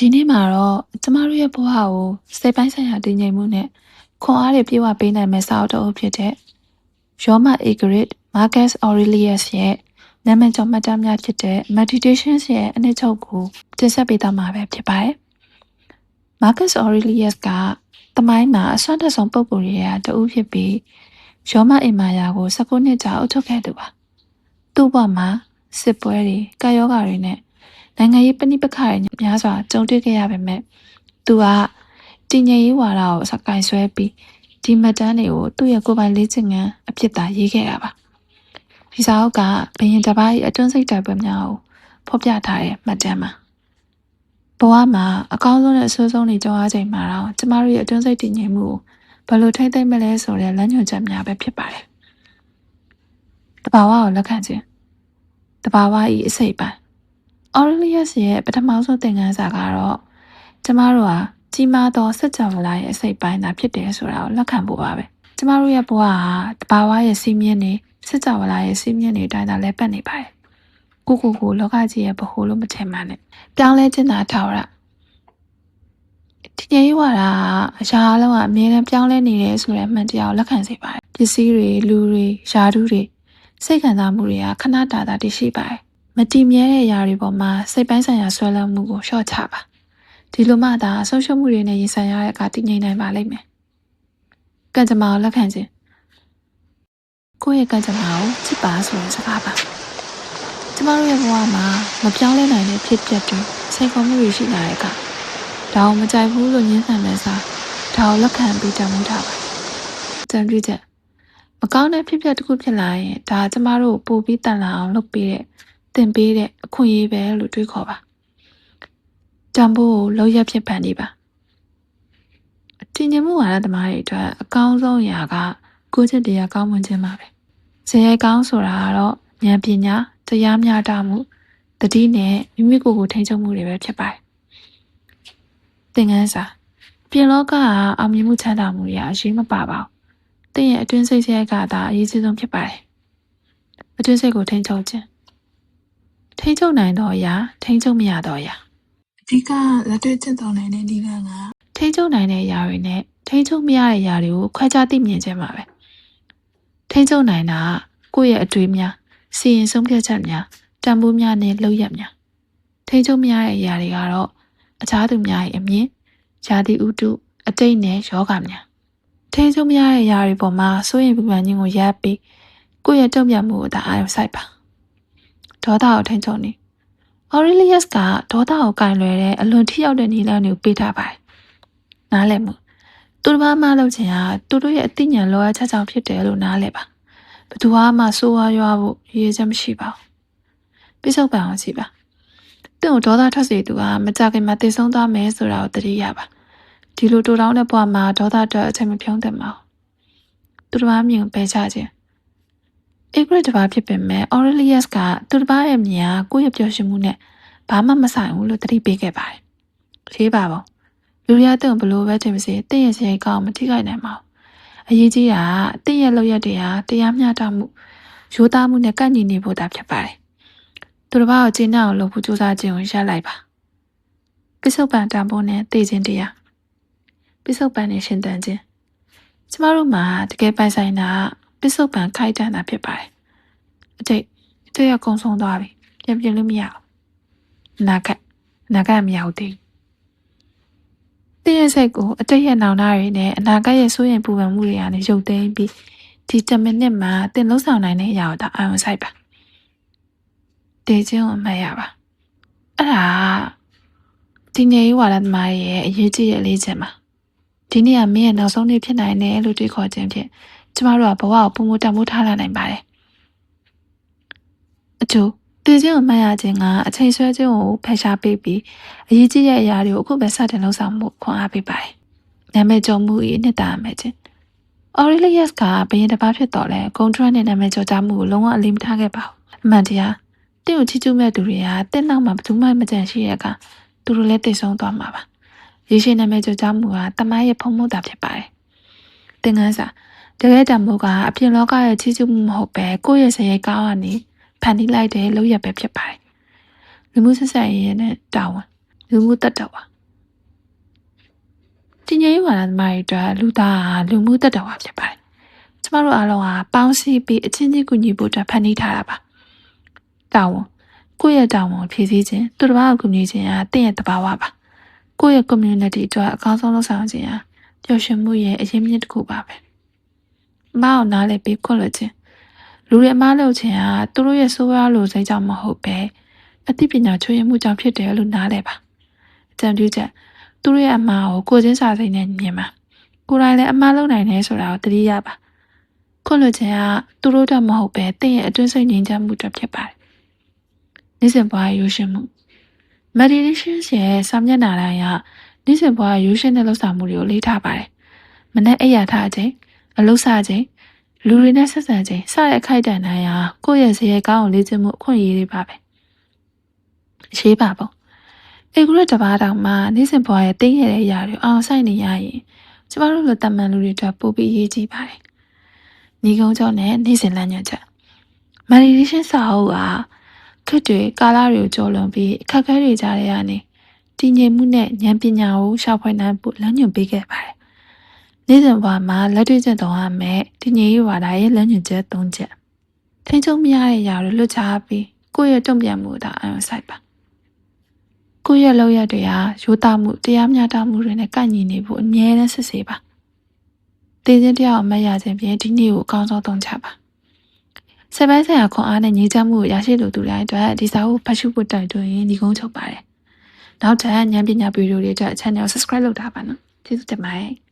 ဒီနေ့မှာတော့ကျမတို့ရဲ့ဘဝကိုစိတ်ပိုင်းဆိုင်ရာတည်ငြိမ်မှုနဲ့ခွန်အားတွေပြေဝပေးနိုင်မယ့်စာအုပ်တစ်အုပ်ဖြစ်တဲ့ယောမအေဂရစ်မာကတ်အော်ရီလီယပ်စ်ရဲ့နာမည်ကျော်မှတ်တမ်းများဖြစ်တဲ့ Meditations ရဲ့အနှစ်ချုပ်ကိုတင်ဆက်ပေးသွားမှာပဲဖြစ်ပါတယ်။ Marcus Aurelius ကတမိုင်းမှာအစွမ်းတက်ဆုံးပုဂ္ဂိုလ်တွေရဲ့တဦးဖြစ်ပြီးယောမအင်မာယာကို19နှစ်ကြာအုပ်ချုပ်ခဲ့သူပါ။သူ့ဘဝမှာစစ်ပွဲတွေ၊ကာယောဂါတွေနဲ့ နိုင်ငံရေးပဋိပက္ခတွေများစွာကြုံတွေ့ခဲ့ရပေမဲ့သူကတည်ငြိမ်ရေးဝါဒကိုစကိုင်ဆွဲပြီးဒီမှတ်တမ်းတွေကိုသူ့ရဲ့ကိုယ်ပိုင်လေ့ကျင့်ခန်းအဖြစ်သာရေးခဲ့တာပါဒီစာအုပ်ကဘယင်တစ်ပါးရဲ့အတွင်းစိတ်တိုက်ပွဲများကိုဖော်ပြထားတဲ့မှတ်တမ်းပါဘဝမှာအကောင်းဆုံးနဲ့အဆိုးဆုံးတွေကြုံရချိန်မှာတော့ကျမတို့ရဲ့အတွင်းစိတ်တည်ငြိမ်မှုကိုဘယ်လိုထိမ့်သိမ့်မလဲဆိုတဲ့လမ်းညွှန်ချက်များပဲဖြစ်ပါတယ်တဘာဝကိုလက်ခံခြင်းတဘာဝဤအစိတ်ပိုင်း Aurelius ရဲ့ပထမဆုံးသင်ခန်းစာကတော့ကျမတို့ဟာကြီးမားသောစัจ java လာရဲ့အစိတ်ပိုင်းသာဖြစ်တယ်ဆိုတာကိုလက်ခံဖို့ပါပဲကျမတို့ရဲ့ဘဝဟာတဘာဝရဲ့စီးမြင်နေစัจ java လာရဲ့စီးမြင်နေတိုင်းသာလဲပတ်နေပါတယ်ကိုကိုကိုလောကကြီးရဲ့ဘ ਹੁ လို့မထင်ပါနဲ့ပြောင်းလဲခြင်းသာထာဝရဒီညရေးဝါဒကအရာအလုံးကအမြဲတမ်းပြောင်းလဲနေတယ်ဆိုတဲ့အမှန်တရားကိုလက်ခံစေပါတယ်ပစ္စည်းတွေလူတွေယာတုတွေစိတ်ခံစားမှုတွေကခဏတာတာတည်ရှိပါတယ် မတည်မြဲတဲ့အရာတွေပေါ်မှာစိတ်ပိုင်းဆိုင်ရာဆွဲလန်းမှုကိုလျှော့ချပါဒီလိုမှသာဆုံးရှုံးမှုတွေနဲ့ရင်ဆိုင်ရတဲ့အခါတည်ငြိမ်နိုင်ပါလိမ့်မယ်ကံကြမ္မာကိုလက်ခံခြင်းကိုယ့်ရဲ့ကံကြမ္မာကိုချစ်ပါဆိုတဲ့စကားပါကျမတို့ရဲ့ဘဝမှာမပြောင်းလဲနိုင်တဲ့ဖြစ်ပျက်တွေစိတ်ခေါ်မှုတွေရှိလာတဲ့အခါဒါကိုမကြိုက်ဘူးလို့ညှင်းဆန်တဲ့စားဒါကိုလက်ခံပြီးတမ်းမှုထားပါကြံပြချက်မကောင်းတဲ့ဖြစ်ပျက်တစ်ခုဖြစ်လာရင်ဒါကျမတို့ပို့ပြီးတန်လာအောင်လုပ်ပေးတဲ့ တင်ပေးတဲ့အခွင့်အရေးပဲလို့တွေးခေါ်ပါတံပိုးကိုလောက်ရဖြစ်ဖန်နေပါတင်ញမှုဝါဒသမားတွေအတွက်အကောင်းဆုံးအရာကကိုယ်ချက်တရားကောင်းမွန်ခြင်းပါပဲဇေယျကောင်းဆိုတာကတော့ဉာဏ်ပညာတရားမျှတမှုတတိနဲ့မိမိကိုယ်ကိုထိန်းချုပ်မှုတွေပဲဖြစ်ပါတယ်သင်ခန်းစာပြင်လောကကအောင်မြင်မှုချမ်းသာမှုတွေအရေးမပါပါဘူးသင်ရဲ့အတွင်းစိတ်ဆဲကသာအရေးကြီးဆုံးဖြစ်ပါတယ်အတွင်းစိတ်ကိုထိန်းချုပ်ခြင်း ထိန်းချုပ်နိုင်သောအရာထိန်းချုပ်မရသောအရာအဓိကလက်တွေ့ကျင့်သုံးနိုင်တဲ့ဒီကကထိန်းချုပ်နိုင်တဲ့အရာတွေနဲ့ထိန်းချုပ်မရတဲ့အရာတွေကိုခွဲခြားသိမြင်ခြင်းပါပဲထိန်းချုပ်နိုင်တာကကိုယ့်ရဲ့အတွေ့များစီရင်ဆုံးဖြတ်ချက်များတန်ဖိုးများနဲ့လုပ်ရက်များထိန်းချုပ်မရတဲ့အရာတွေကတော့အခြားသူများရဲ့အမြင်၊ယာတိဥတုအတိတ်နဲ့ယောဂများထိန်းချုပ်မရတဲ့အရာတွေပေါ်မှာစိုးရင်ပူပန်ခြင်းကိုရပ်ပြီးကိုယ့်ရဲ့တုံ့ပြန်မှုကိုသာအာရုံစိုက်ပါ ဒေါသကိုထိန်းချုပ်နေ Aurelius ကဒေါသကိုကင်လွယ်တဲ့အလွန်ထိရောက်တဲ့နည်းလမ်းတွေကိုပေးထားပါတယ်။နားလည်မှုသူတစ်ပါးမှလုပ်ချင်ဟာသူတို့ရဲ့အသိဉာဏ်လောအပ်ချက်ကြောင့်ဖြစ်တယ်လို့နားလည်ပါ။ဘသူမှစိုးဝါးရွားဖို့ရည်ရချက်မရှိပါဘူး။ပြစ္ဆုတ်ပံအောင်ကြည့်ပါ။သူ့ကိုဒေါသထွက်စေသူကမကြခင်မှာတည်ဆုံးသွားမယ်ဆိုတာကိုသတိရပါ။ဒီလိုတူတောင်းတဲ့ဘဝမှာဒေါသအတွက်အချိန်မဖြုံးသင့်ပါဘူး။သူတစ်ပါးမြင်ပယ်ချခြင်း ဧကရတစ်ပါးဖြစ်ပေမဲ့ Aurelius ကသူတစ်ပါးရဲ့မြင်ကကိုယ့်ရဲ့ပျော်ရွှင်မှုနဲ့ဘာမှမဆိုင်ဘူးလို့သတိပေးခဲ့ပါတယ်။သေးပါပေါ့။လူရတဲ့ဘလို့ပဲထင်ပါစေတင့်ရဲ့စရိတ်ကောင်းမထိခိုက်နိုင်ပါဘူး။အရေးကြီးတာကတင့်ရဲ့လောက်ရက်တွေဟာတရားမျှတမှုရိုးသားမှုနဲ့ကန့်ညီနေဖို့သာဖြစ်ပါတယ်။သူတစ်ပါးကိုကျင်းအောင်လုပ်ဖို့ကြိုးစားခြင်းကိုရပ်လိုက်ပါ။ပိစုတ်ပံတံပိုးနဲ့တည်ခြင်းတရားပိစုတ်ပံနဲ့ရှင်တန်ခြင်းကျမတို့မှာတကယ်ပိုင်ဆိုင်တာ ပစ္စုပန်ခိုက်တန်တာဖြစ်ပါတယ်အတိတ်အတိတ်ကကုံဆုံးသွားပြီပြန်ပြင်လို့မရဘူးအနာဂတ်အနာဂတ်မရဘူးတည်တင်းရဲ့စိတ်ကိုအတိတ်ရဲ့နောင်နာတွေနဲ့အနာဂတ်ရဲ့စိုးရိမ်ပူပန်မှုတွေကနေရုပ်သိမ်းပြီးဒီ10မိနစ်မှာတင်လုံးဆောင်နိုင်တဲ့အရာကိုဒါအာရုံစိုက်ပါတေခြင်းကိုအမှတ်ရပါအဲ့ဒါဒီနေဝါဒသမားရဲ့အရေးကြီးတဲ့လေးချက်ပါဒီနေ့ကမင်းရဲ့နောက်ဆုံးနေ့ဖြစ်နိုင်တယ်လို့တွေးခေါ်ခြင်းဖြင့် ကျမတို့ကဘဝကိုပုံမတန်ဖိုးထားလာနိုင်ပါတယ်အကျိုးတည်ခြင်းကိုမှတ်ရခြင်းကအချိန်ဆွဲခြင်းကိုဖယ်ရှားပေးပြီးအရေးကြီးတဲ့အရာတွေကိုအခုပဲစတင်လုပ်ဆောင်မှုခွန်အားပေးပါတယ်နာမည်ကျော်မှု၏နှစ်တာမဲ့ခြင်း Aurelius ကဘယင်တစ်ပါးဖြစ်တော်လဲဂုံထရနဲ့နာမည်ကျော်ကြမှုကိုလုံးဝအလေးမထားခဲ့ပါဘူးအမှန်တရားတင့်ကိုချီးကျူးမဲ့သူတွေကတင့်နောက်မှာဘယ်သူမှမကြံရှိရကသူတို့လည်းတိတ်ဆုံးသွားမှာပါရေရှည်နာမည်ကျော်ကြမှုကတမိုင်းရဲ့ဖုံမှုတာဖြစ်ပါတယ်သင်ခန်းစာ တကယ်တမိုးကအပြင်လောကရဲ့ချီးကျူးမှုမဟုတ်ပဲကိုယ့်ရဲ့စရိတ်ကောင်းကနေဖန်တီးလိုက်တဲ့လုပ်ရပဲဖြစ်ပါတယ်လူမှုဆက်ဆံရေးနဲ့တာဝန်လူမှုတက်တော်ပါတင်ကြီးဝါဒသမားတွေအတွက်လူသားဟာလူမှုတက်တော်ပါဖြစ်ပါတယ်ကျမတို့အားလုံးဟာပေါင်းစည်းပြီးအချင်းချင်းကူညီဖို့အတွက်ဖန်တီးထားတာပါတာဝန်ကိုယ့်ရဲ့တာဝန်ကိုဖြည့်ဆည်းခြင်းသူတစ်ပါးကိုကူညီခြင်းဟာတင့်ရဲ့တဘာဝပါကိုယ့်ရဲ့ community အတွက်အကောင်းဆုံးလုပ်ဆောင်ခြင်းဟာပျော်ရွှင်မှုရဲ့အရင်းမြစ်တစ်ခုပါပဲ မအောင်နားလည်းပြီးခွင့်လွှတ်ခြင်းလူတွေအမားလုပ်ခြင်းဟာသူတို့ရဲ့ဆိုးရွားလိုစိတ်ကြောင့်မဟုတ်ပဲအသိပညာချွေးရမှုကြောင့်ဖြစ်တယ်လို့နားလည်ပါအကြံပြုချက်သူတို့ရဲ့အမှားကိုကိုယ်ချင်းစာစိတ်နဲ့မြင်ပါကိုယ်တိုင်လည်းအမှားလုပ်နိုင်တယ်ဆိုတာကိုသတိရပါခွင့်လွှတ်ခြင်းဟာသူတို့တော့မဟုတ်ပဲတင့်ရဲ့အတွင်းစိတ်ငြိမ်းချမ်းမှုအတွက်ဖြစ်ပါတယ်နေ့စဉ်ဘဝရိုးရှင်းမှု meditation ရဲ့စာမျက်နှာတိုင်းကနေ့စဉ်ဘဝရိုးရှင်းတဲ့လှုပ်ဆောင်မှုတွေကိုလေ့ထားပါတယ်မနေ့အိယာထားခြင်း အလုပ်စခြင်းလူတွေနဲ့ဆက်ဆံခြင်းစတဲ့အခိုက်အတန့်တိုင်းဟာကိုယ့်ရဲ့ဇေယျကောင်းကိုလေ့ကျင့်မှုအခွင့်အရေးတွေပါပဲအရေးပါပေါ့အေဂရက်တပါးတောင်မှနေ့စဉ်ဘဝရဲ့တင်းရတဲ့အရာတွေအောင်ဆိုင်နေရရင်ကျမတို့လိုတမန်လူတွေအတွက်ပို့ပြီးရေးကြည့်ပါတယ်ညီကုန်းကျောင်းနဲ့နေ့စဉ်လမ်းညွှန်ချက် meditation စာအုပ်ဟာခက်တွေကာလတွေကိုကျော်လွန်ပြီးအခက်အခဲတွေကြားထဲကနေတည်ငြိမ်မှုနဲ့ဉာဏ်ပညာကိုရှာဖွေနိုင်ဖို့လမ်းညွှန်ပေးခဲ့ပါတယ်။ နေ့စဉ်ဘဝမှာလက်တွေ့ကျင့်သုံးရမယ်တည်ငြိမ်ရေးဝါဒရဲ့လမ်းညွှန်ချက်၃ချက်။ထိန်းချုပ်မရတဲ့ຢာတွေလွတ်ချပြီးကိုယ့်ရဲ့တုံ့ပြန်မှုသာအယုံဆိုင်ပါ။ကိုယ့်ရဲ့လောက်ရတွေဟာရိုးသားမှုတရားမျှတမှုတွေနဲ့ကိုက်ညီနေဖို့အမြဲတမ်းစစ်ဆေးပါ။တည်ခြင်းတရားကိုမရခြင်းဖြင့်ဒီနေ့ကိုအကောင်းဆုံးသုံးချပါ။စပိုင်းဆိုင်ရာခွန်အားနဲ့ညီချမှုကိုရရှိလိုသူတိုင်းအတွက်ဒီစာအုပ်ဖတ်ရှုဖို့တိုက်တွန်းရင်းဒီကုန်းချုပ်ပါတယ်။နောက်ထပ်ဉာဏ်ပညာဗီဒီယိုတွေအတွက် channel subscribe လုပ်ထားပါနော်။ကျေးဇူးတင်ပါတယ်။